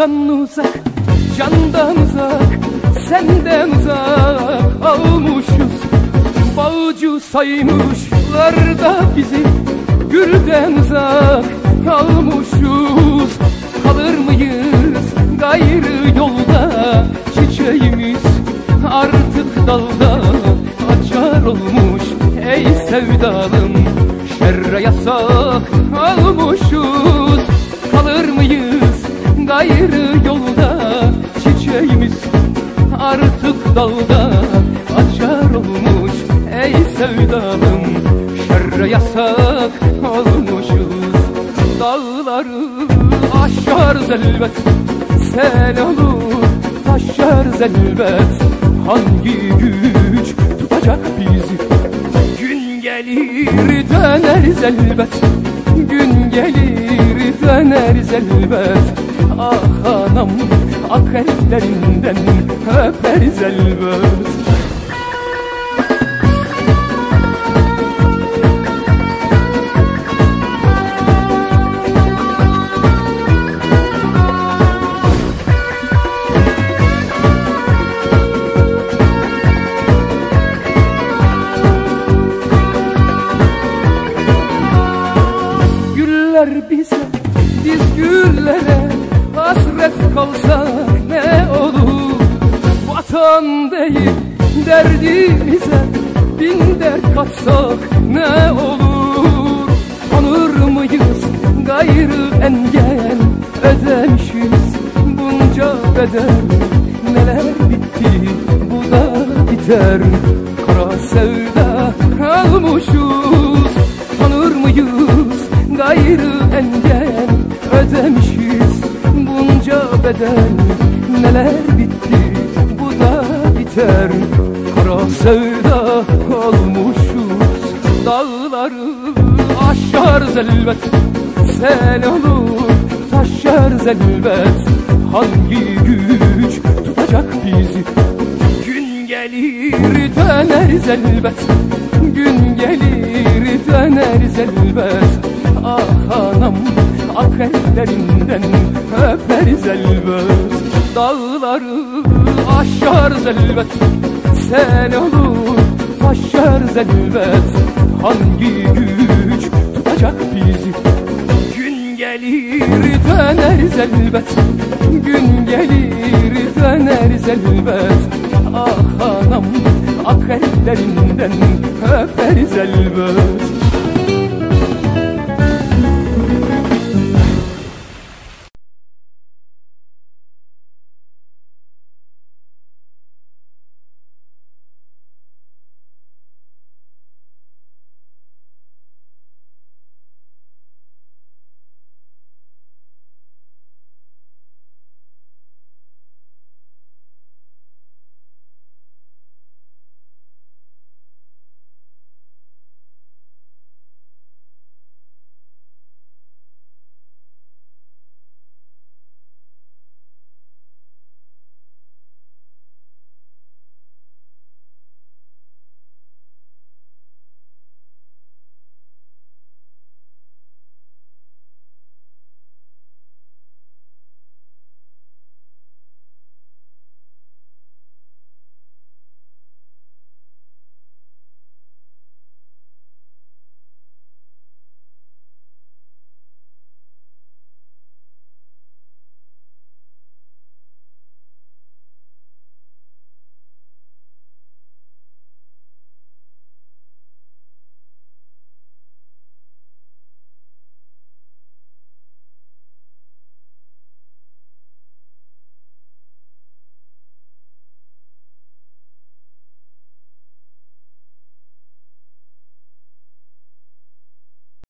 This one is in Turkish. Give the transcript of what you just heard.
Yardan uzak, candan uzak, senden uzak Bağcı saymışlar da bizi gülden uzak almışız Kalır mıyız gayrı yolda? Çiçeğimiz artık dalda. Açar olmuş Ey sevdalım şerre yasak almışız Kalır mıyız gayrı yolda? Çiçeğimiz artık dalda şerre yasak olmuşuz dağları aşar zelbet sel olur taşar zelbet. Hangi güç tutacak bizi? Gün gelir döneriz elbet gün gelir döneriz elbet Ah anam ak ellerinden öperiz elbet Güller bize, biz güllere hasret kalsak ne olur? Vatan değil derdimize bin dert katsak ne olur? Tanır mıyız gayrı engel? Ödemişiz bunca bedel. Neler bitti bu da biter bedel Neler bitti bu da biter. Kara sevda olmuşuz Dağları aşar zelbet Sel olur taşar zelbet Hangi güç tutacak bizi? Gün gelir döneriz elbet. Gün gelir döneriz elbet. Ah anam ak ellerinden öperiz elbet Dağları aşar zelbet. Sel olur taşar zelbet Hangi güç tutacak bizi? Gün gelir döneriz elbet Gün gelir döneriz elbet Ah anam ak ellerinden öperiz elbet